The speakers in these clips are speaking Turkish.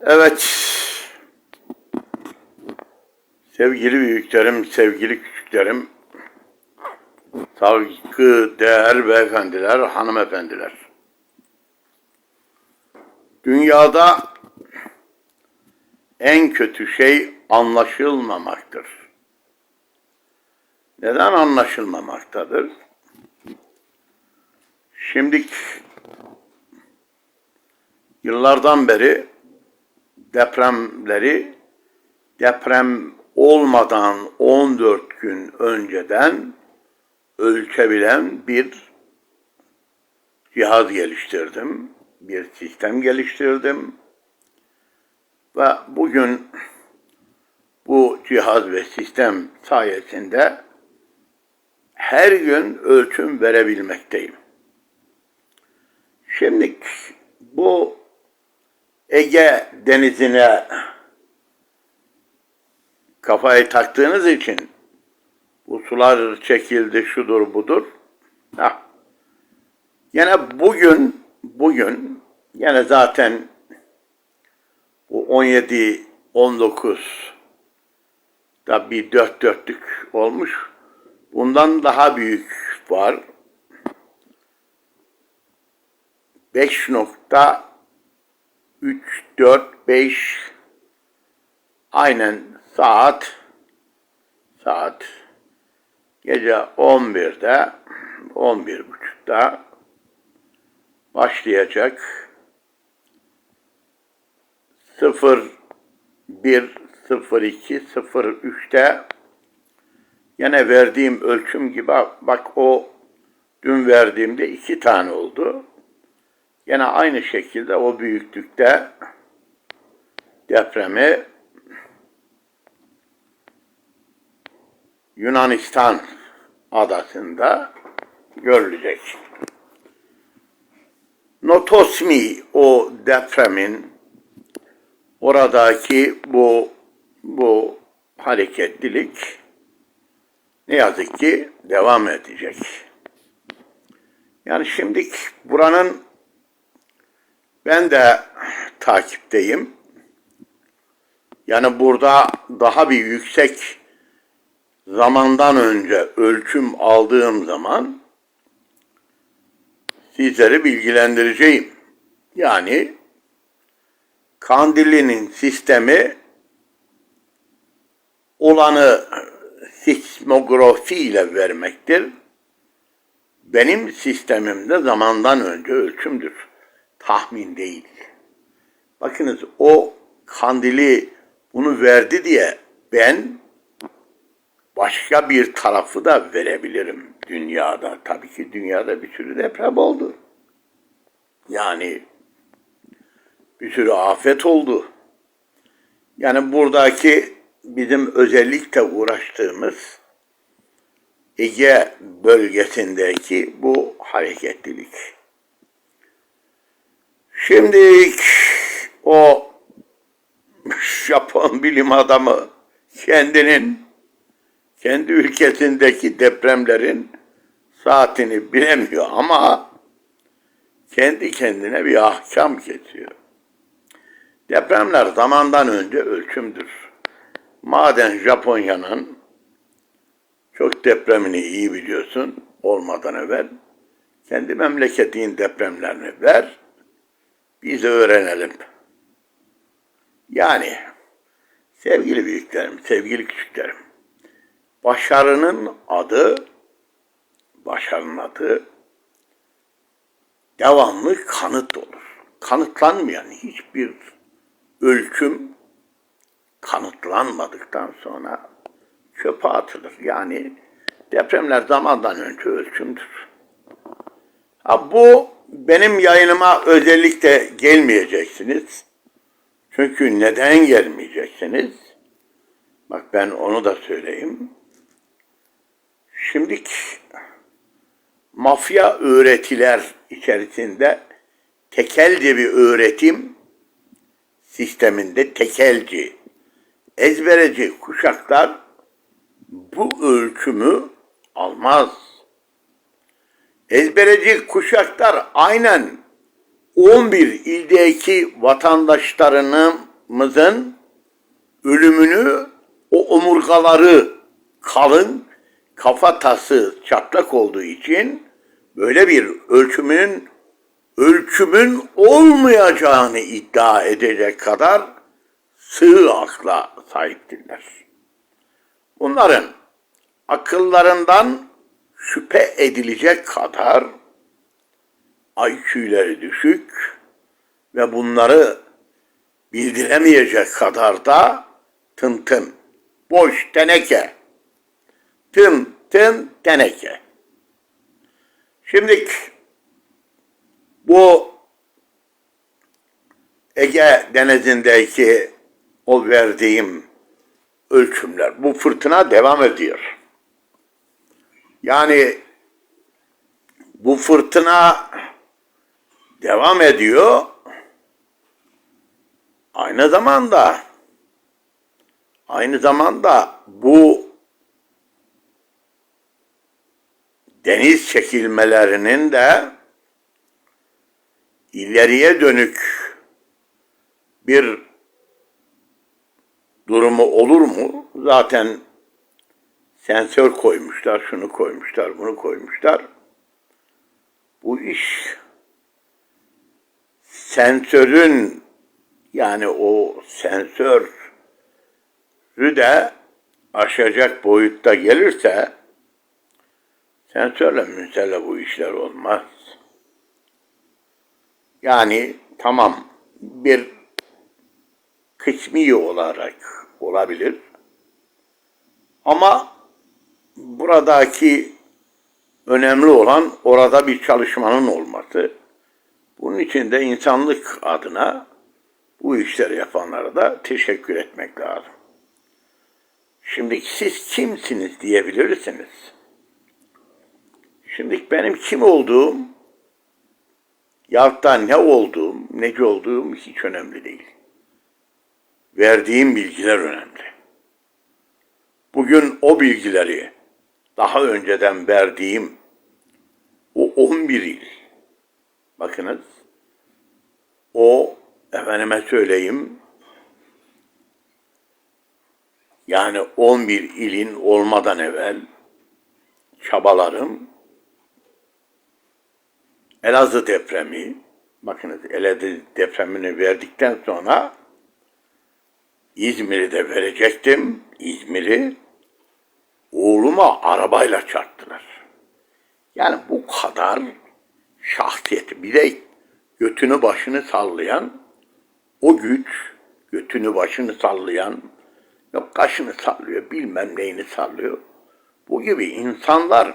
Evet. Sevgili büyüklerim, sevgili küçüklerim, saygı, değer beyefendiler, hanımefendiler. Dünyada en kötü şey anlaşılmamaktır. Neden anlaşılmamaktadır? Şimdi yıllardan beri depremleri deprem olmadan 14 gün önceden ölçebilen bir cihaz geliştirdim. Bir sistem geliştirdim. Ve bugün bu cihaz ve sistem sayesinde her gün ölçüm verebilmekteyim. Şimdi bu Ege denizine kafayı taktığınız için bu sular çekildi şudur budur. Ha. Yine bugün bugün yine zaten bu 17 19 da bir dört dörtlük olmuş. Bundan daha büyük var. 5 nokta 3, 4, 5 aynen saat saat. Gece 11'de 11.30'da başlayacak. 0 1 0 2 0 3'te yine verdiğim ölçüm gibi bak o dün verdiğimde iki tane oldu. Yine aynı şekilde o büyüklükte depremi Yunanistan adasında görülecek. Notosmi o depremin oradaki bu bu hareketlilik ne yazık ki devam edecek. Yani şimdi buranın ben de takipteyim. Yani burada daha bir yüksek zamandan önce ölçüm aldığım zaman sizleri bilgilendireceğim. Yani Kandilli'nin sistemi olanı sismografi ile vermektir. Benim sistemimde zamandan önce ölçümdür. Tahmin değil. Bakınız o kandili bunu verdi diye ben başka bir tarafı da verebilirim dünyada. Tabii ki dünyada bir sürü deprem oldu. Yani bir sürü afet oldu. Yani buradaki bizim özellikle uğraştığımız Ege bölgesindeki bu hareketlilik. Şimdi o Japon bilim adamı kendinin kendi ülkesindeki depremlerin saatini bilemiyor ama kendi kendine bir ahkam kesiyor. Depremler zamandan önce ölçümdür. Maden Japonya'nın çok depremini iyi biliyorsun olmadan evvel kendi memleketin depremlerini ver, biz de öğrenelim. Yani sevgili büyüklerim, sevgili küçüklerim, başarının adı, başarının adı devamlı kanıt olur. Kanıtlanmayan hiçbir ölçüm kanıtlanmadıktan sonra çöpe atılır. Yani depremler zamandan önce ölçümdür. Ha, bu benim yayınıma özellikle gelmeyeceksiniz. Çünkü neden gelmeyeceksiniz? Bak ben onu da söyleyeyim. Şimdi mafya öğretiler içerisinde tekelce bir öğretim sisteminde tekelci, ezbereci kuşaklar bu ölçümü almaz. Ezbereci kuşaklar aynen 11 ildeki vatandaşlarının çocuklarımızın ölümünü o omurgaları kalın, kafatası çatlak olduğu için böyle bir ölçümün ölçümün olmayacağını iddia edecek kadar sığ akla sahiptirler. Bunların akıllarından şüphe edilecek kadar IQ'leri düşük ve bunları bildiremeyecek kadar da tın tın, boş teneke, tın tın teneke. Şimdi bu Ege denizindeki o verdiğim ölçümler, bu fırtına devam ediyor. Yani bu fırtına devam ediyor. Aynı zamanda aynı zamanda bu deniz çekilmelerinin de ileriye dönük bir durumu olur mu? Zaten sensör koymuşlar, şunu koymuşlar, bunu koymuşlar. Bu iş sensörün yani o sensörü de aşacak boyutta gelirse sensörle münsele bu işler olmaz. Yani tamam bir kısmi olarak olabilir. Ama buradaki önemli olan orada bir çalışmanın olması. Bunun için de insanlık adına bu işleri yapanlara da teşekkür etmek lazım. Şimdi siz kimsiniz diyebilirsiniz. Şimdi benim kim olduğum yahut da ne olduğum, nece olduğum hiç önemli değil. Verdiğim bilgiler önemli. Bugün o bilgileri daha önceden verdiğim o 11 il, bakınız, o efendime söyleyeyim, yani 11 ilin olmadan evvel çabalarım Elazığ depremi, bakınız Elazığ depremini verdikten sonra İzmir'i de verecektim. İzmir'i oğluma arabayla çarptılar. Yani bu kadar şahsiyeti bir de götünü başını sallayan o güç götünü başını sallayan yok kaşını sallıyor bilmem neyini sallıyor. Bu gibi insanlar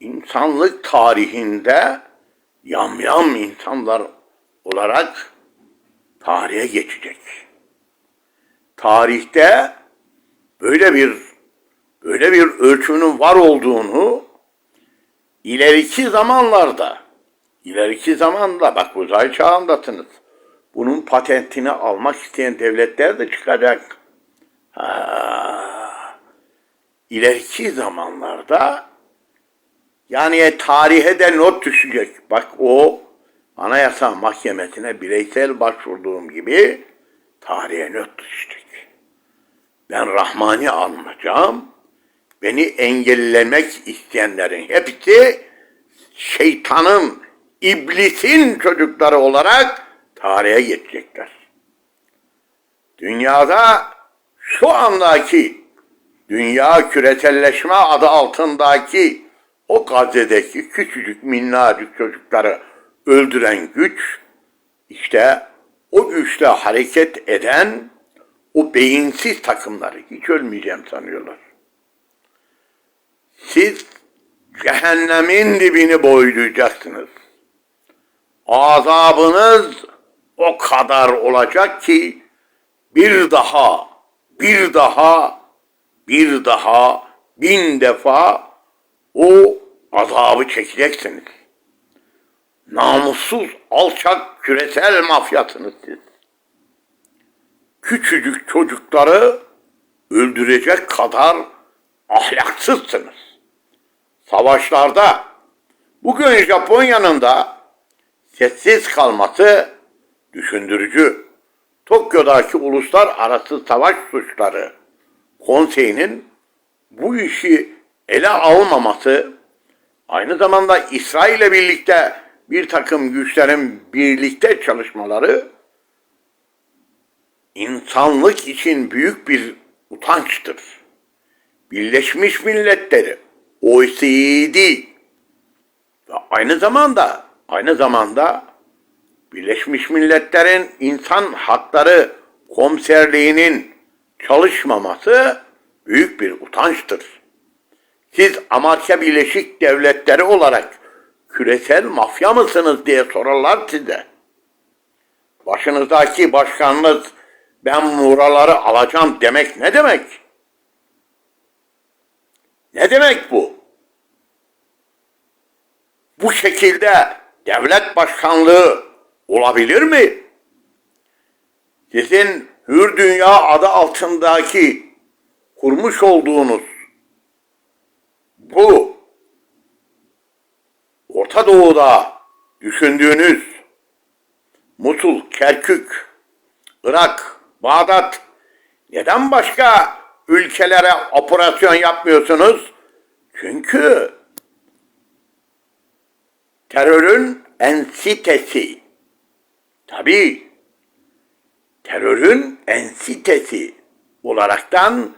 insanlık tarihinde yamyam insanlar olarak tarihe geçecek. Tarihte böyle bir böyle bir ölçümün var olduğunu ileriki zamanlarda ileriki zamanda bak uzay çağındasınız. Bunun patentini almak isteyen devletler de çıkacak. Ha, ileriki zamanlarda yani tarihe de not düşecek. Bak o Anayasa Mahkemesi'ne bireysel başvurduğum gibi tarihe not düşecek. Ben Rahmani alınacağım. Beni engellemek isteyenlerin hepsi şeytanın, iblisin çocukları olarak tarihe geçecekler. Dünyada şu andaki dünya küreselleşme adı altındaki o Gazze'deki küçücük minnacık çocukları öldüren güç işte o güçle hareket eden o beyinsiz takımları hiç ölmeyeceğim sanıyorlar. Siz cehennemin dibini boylayacaksınız. Azabınız o kadar olacak ki bir daha, bir daha, bir daha, bin defa o azabı çekeceksiniz. Namussuz, alçak, küresel mafyasınız siz. Küçücük çocukları öldürecek kadar ahlaksızsınız. Savaşlarda bugün Japonya'nın da sessiz kalması düşündürücü. Tokyo'daki Uluslararası Savaş Suçları Konseyi'nin bu işi ele almaması, aynı zamanda İsrail'le birlikte bir takım güçlerin birlikte çalışmaları insanlık için büyük bir utançtır. Birleşmiş Milletleri, OECD ve aynı zamanda aynı zamanda Birleşmiş Milletler'in insan hakları komiserliğinin çalışmaması büyük bir utançtır. Siz Amerika Birleşik Devletleri olarak küresel mafya mısınız diye sorarlar size. Başınızdaki başkanınız ben buraları alacağım demek ne demek? Ne demek bu? Bu şekilde devlet başkanlığı olabilir mi? Sizin Hür Dünya adı altındaki kurmuş olduğunuz bu Orta Doğu'da düşündüğünüz Musul, Kerkük, Irak, Bağdat neden başka ülkelere operasyon yapmıyorsunuz? Çünkü terörün en sitesi. Tabii terörün en sitesi olaraktan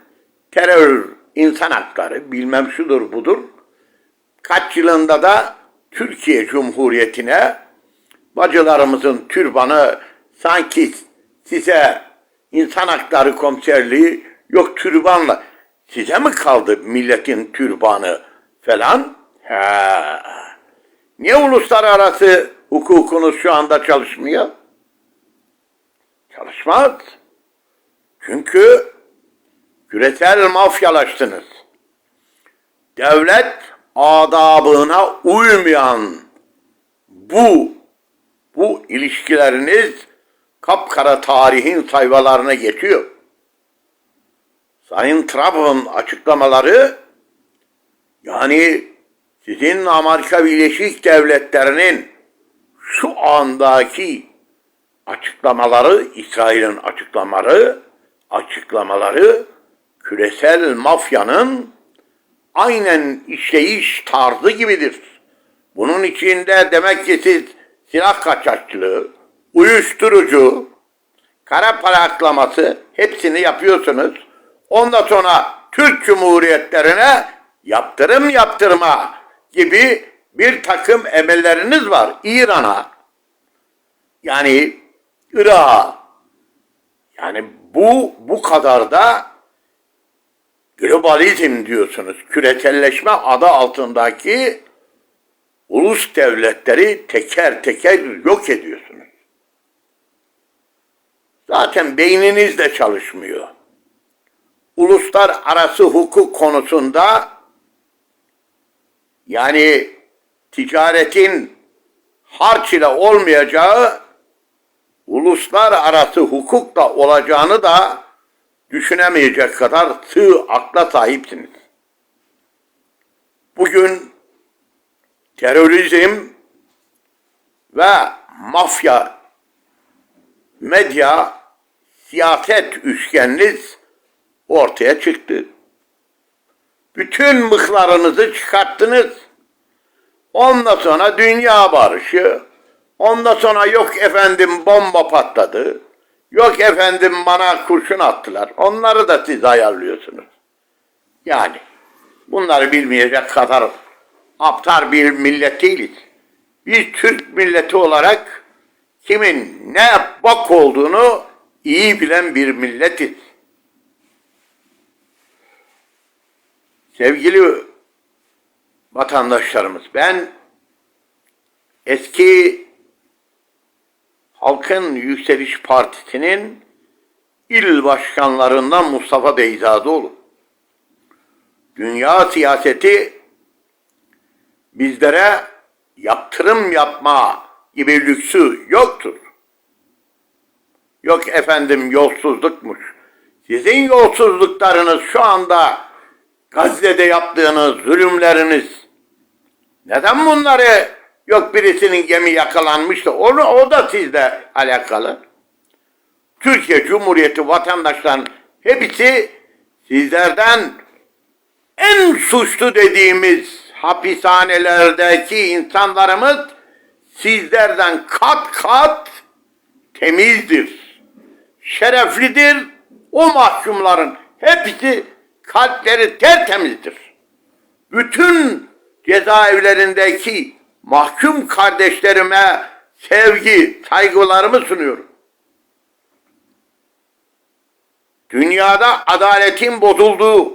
terör, insan hakları bilmem şudur budur. Kaç yılında da Türkiye Cumhuriyeti'ne bacılarımızın türbanı sanki size insan hakları komiserliği yok türbanla. Size mi kaldı milletin türbanı falan? Ha. Niye uluslararası hukukunuz şu anda çalışmıyor? Çalışmaz. Çünkü küresel mafyalaştınız. Devlet adabına uymayan bu bu ilişkileriniz kapkara tarihin sayfalarına geçiyor. Sayın Trump'ın açıklamaları yani sizin Amerika Birleşik Devletleri'nin şu andaki açıklamaları, İsrail'in açıklamaları, açıklamaları küresel mafyanın aynen işleyiş tarzı gibidir. Bunun içinde demek ki siz silah kaçakçılığı, uyuşturucu, kara para aklaması hepsini yapıyorsunuz. Ondan sonra Türk Cumhuriyetlerine yaptırım yaptırma gibi bir takım emelleriniz var. İran'a, yani Irak'a, yani bu bu kadar da globalizm diyorsunuz. Küreselleşme adı altındaki ulus devletleri teker teker yok ediyorsunuz. Zaten beyniniz de çalışmıyor. Uluslararası hukuk konusunda yani ticaretin harç ile olmayacağı uluslararası hukukla olacağını da düşünemeyecek kadar sığ akla sahipsiniz. Bugün terörizm ve mafya, medya, siyaset üçgeniniz ortaya çıktı. Bütün mıhlarınızı çıkarttınız. Ondan sonra dünya barışı, ondan sonra yok efendim bomba patladı, yok efendim bana kurşun attılar. Onları da siz ayarlıyorsunuz. Yani bunları bilmeyecek kadar aptal bir millet değiliz. Biz Türk milleti olarak kimin ne bak olduğunu iyi bilen bir milletiz. Sevgili vatandaşlarımız, ben eski Halkın Yükseliş Partisi'nin il başkanlarından Mustafa Beyzadoğlu. Dünya siyaseti bizlere yaptırım yapma gibi lüksü yoktur. Yok efendim yolsuzlukmuş. Sizin yolsuzluklarınız şu anda Gazze'de yaptığınız zulümleriniz neden bunları yok birisinin gemi yakalanmış da onu o da sizle alakalı. Türkiye Cumhuriyeti vatandaşların hepsi sizlerden en suçlu dediğimiz hapishanelerdeki insanlarımız sizlerden kat kat temizdir. Şereflidir. O mahkumların hepsi kalpleri tertemizdir. Bütün cezaevlerindeki mahkum kardeşlerime sevgi, saygılarımı sunuyorum. Dünyada adaletin bozulduğu,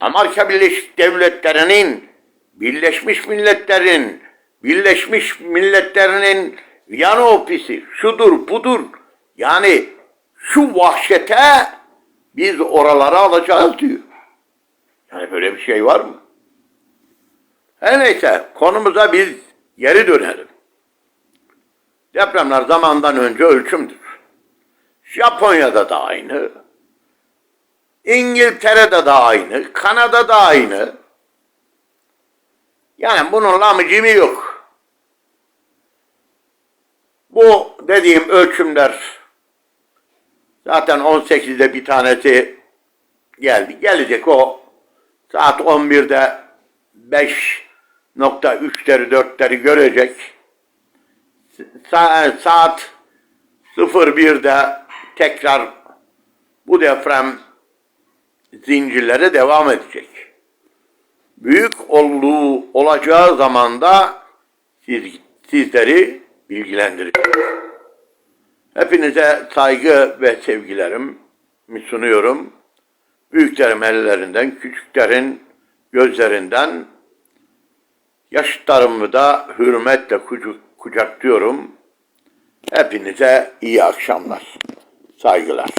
Amerika Birleşik Devletleri'nin, Birleşmiş Milletler'in, Birleşmiş Milletler'in Viyana ofisi, şudur budur. Yani şu vahşete biz oraları alacağız diyor. Yani böyle bir şey var mı? Her neyse konumuza biz geri dönelim. Depremler zamandan önce ölçümdür. Japonya'da da aynı. İngiltere'de de aynı. Kanada'da aynı. Yani bunun lamıcımı yok. Bu dediğim ölçümler zaten 18'de bir tanesi geldi. Gelecek o saat 11'de 5.3'leri 4'leri görecek. Sa- saat 01'de tekrar bu deprem zincirleri devam edecek. Büyük olduğu olacağı zamanda siz, sizleri bilgilendireceğim. Hepinize saygı ve sevgilerimi sunuyorum. Büyüklerin ellerinden, küçüklerin gözlerinden, yaşıtlarımı da hürmetle kucak, kucaklıyorum. Hepinize iyi akşamlar. Saygılar.